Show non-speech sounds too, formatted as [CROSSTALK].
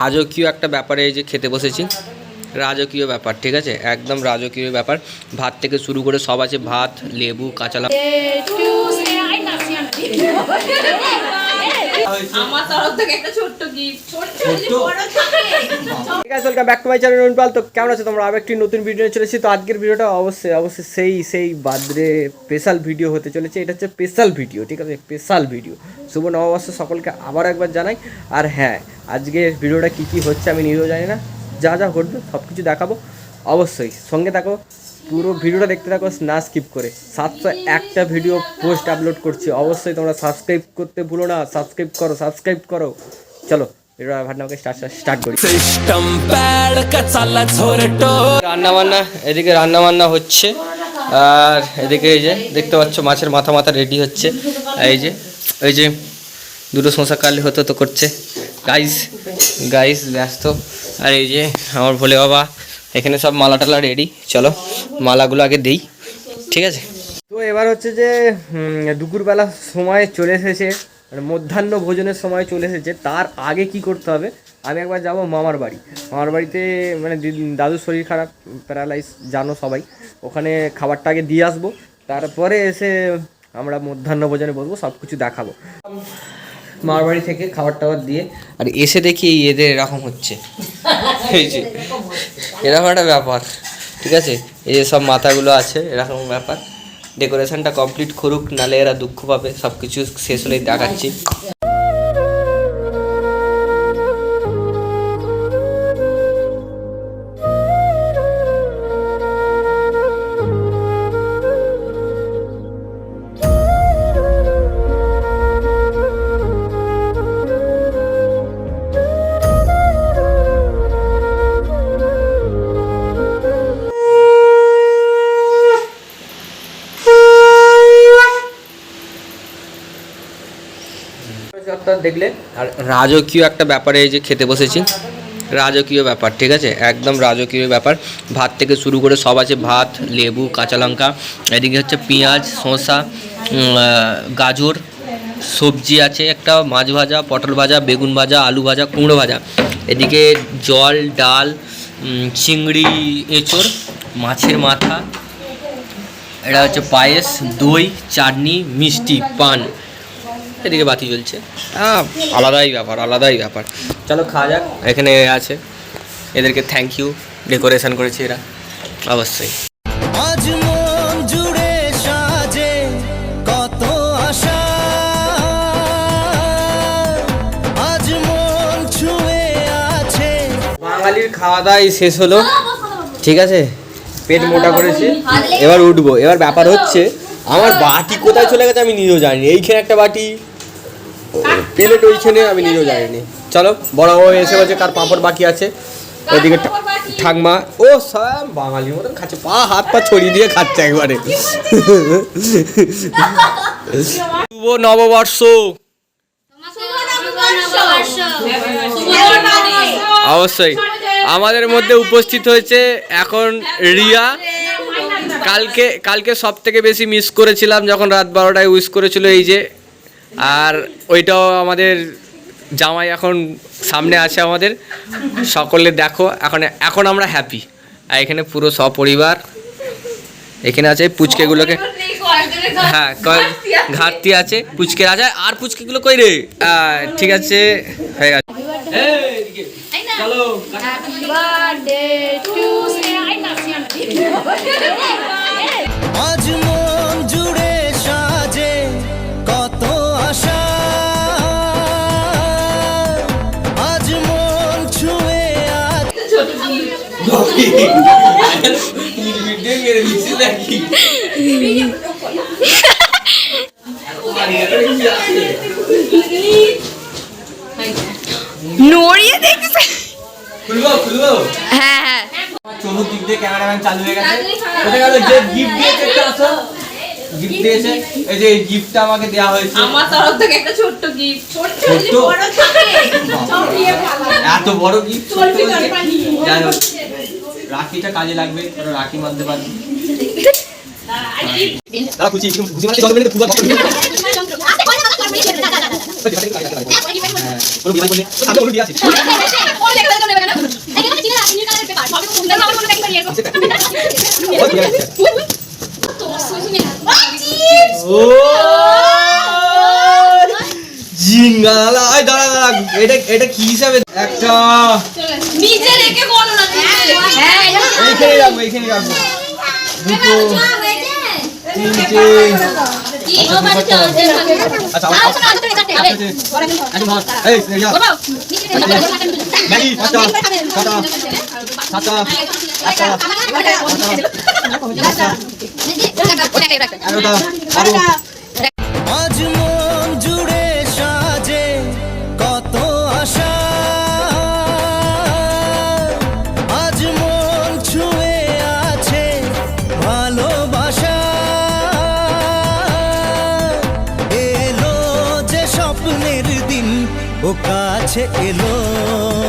রাজকীয় একটা ব্যাপারে এই যে খেতে বসেছি, রাজকীয় ব্যাপার, ঠিক আছে? একদম রাজকীয় ব্যাপার। ভাত থেকে শুরু করে সব আছে, ভাত, লেবু, কাঁচা [LAUGHS] তরফ থেকে একটা ছোট্ট গিফট ছোট্ট বড় থাকে। ঠিক আছে welcome back to my channel Runpal তো কেমন আছো তোমরা? নতুন ভিডিও নিয়ে চলেছি তো আজকের ভিডিওটা অবশ্যই অবশ্যই সেই সেই বার্থডে স্পেশাল ভিডিও হতে চলেছে। এটা হচ্ছে স্পেশাল ভিডিও ঠিক আছে? স্পেশাল ভিডিও শুভ নববর্ষ সকলকে আবার একবার জানাই। আর হ্যাঁ আজকের ভিডিওটা কী কী হচ্ছে আমি নিজেও জানি না। যা যা ঘটবে সব কিছু দেখাবো। অবশ্যই সঙ্গে থাকো। পুরো ভিডিওটা দেখতে থাকো না স্কিপ করে। সাতশো একটা ভিডিও পোস্ট আপলোড করছি। অবশ্যই তোমরা সাবস্ক্রাইব করতে ভুলো না। সাবস্ক্রাইব করো সাবস্ক্রাইব করো। চলো রান্না বান্না হচ্ছে। আর এদিকে এই যে দেখতে মাছের মাথা মাথা রেডি হচ্ছে। এই যে এই যে দুটো শশা হতো করছে। গাইস গাইস ব্যস্ত। আর এই যে আমার ভোলে বাবা এখানে সব মালা টালা রেডি চলো, মালাগুলো আগে দিই, ঠিক আছে? তো এবার হচ্ছে যে দুপুরবেলা সময় চলে এসেছে মানে মধ্যাহ্ন ভোজনের সময় চলে এসেছে, তার আগে কি করতে হবে? আমি একবার যাব মামার বাড়ি। মামার বাড়িতে মানে দিদ- দাদুর শরীর খারাপ প্যারালাইজ জানো সবাই। ওখানে খাবারটা আগে দিয়ে আসব, তারপরে এসে আমরা মধ্যাহ্ন ভোজনে বসবো সব কিছু দেখাবো। মামার বাড়ি থেকে খাবার টাবার দিয়ে আর এসে দেখি এদের এরকম হচ্ছে। এই যে, এরকম একটা ব্যাপার, ঠিক আছে? এই যে সব মাথাগুলো আছে, এরকম ব্যাপার। ডেকোরেশনটা কমপ্লিট করুক, নালে এরা দুঃখ পাবে সব কিছু শেষ হলেই দেখাচ্ছি। আপনারা দেখলে? আর রাজকীয় একটা ব্যাপারে এই যে খেতে বসেছি। রাজকীয় ব্যাপার, ঠিক আছে? একদম রাজকীয় ব্যাপার। ভাত থেকে শুরু করে সব আছে ভাত, লেবু, কাঁচা লঙ্কা। এদিকে হচ্ছে পেঁয়াজ, শসা গাজর, সবজি আছে একটা, মাছ ভাজা, পটল ভাজা, বেগুন ভাজা, আলু ভাজা, কুমড়ো ভাজা। এদিকে জল, ডাল চিংড়ি, এঁচড়, মাছের মাথা, এটা হচ্ছে পায়েস, দই, চাটনি, মিষ্টি, পান। এদিকে বাতি জ্বলছে। আলাদাই ব্যাপার আলাদাই ব্যাপার। চলো খাওয়া যাক এখানে আছে। এদেরকে থ্যাংক ইউ ডেকোরেশন করেছে এরা। অবশ্যই। আজ মন জুড়ে সাজে কত আশা। আজ মন ছুঁয়ে আছে। বাঙালির খাওয়া দাওয়াই শেষ হলো। ঠিক আছে? পেট মোটা করেছে। এবার উঠবো। এবার ব্যাপার হচ্ছে আমার বাটি কোথায় চলে গেছে আমি নিজেও জানি এইখানে একটা বাটি। প্লেট ওইখানে আমি নিজেও জানিনি চলো, বড় বাবু এসে বলছে কার পাঁপড় বাকি আছে? ওইদিকে ঠাকমা, ও সব বাঙালির মতন খাচ্ছে, পা, হাত, পা ছড়িয়ে দিয়ে খাচ্ছে একবারে। শুভ নববর্ষ। অবশ্যই। আমাদের মধ্যে উপস্থিত হয়েছে এখন রিয়া। কালকে কালকে সব থেকে বেশি মিস করেছিলাম যখন রাত বারোটায় উইশ করেছিল এই যে আর ওইটাও আমাদের জামাই এখন সামনে আছে আমাদের। সকলে দেখো এখন এখন আমরা হ্যাপি আর এখানে পুরো সপরিবার। এখানে আছে পুচকেগুলোকে। হ্যাঁ ঘাটতি আছে পুচকে আছে আর পুচকেগুলো কই রে? ঠিক আছে হয়ে গেছে। আজ আছে নড়িয়ে দেখছে। খুলবো খুলবো হ্যাঁ হ্যাঁ। চতুর্দিক দিয়ে ক্যামেরাম্যান চালু হয়ে গেছে। কোথায় গেল? যে গিফট দিয়েছে একটা আসো গিফট দিয়েছে? এই যে গিফটটা আমাকে দেওয়া হয়েছে। আমার তরফ থেকে একটা ছোট্ট গিফট বড় থাকে। এত বড় গিফট যাই হোক। রাখিটা কাজে লাগবে ওটা রাখি মারতে পারবি। দাদা খুশি খুশি মানে জিঙ্গালা দাঁড়া এটা এটা কি হিসাবে? একটা। নিচে রেখে বলো না হ্যাঁ এইখানে রাখব এইখানে রাখব দুটো আচ্ছা কাছে এলো।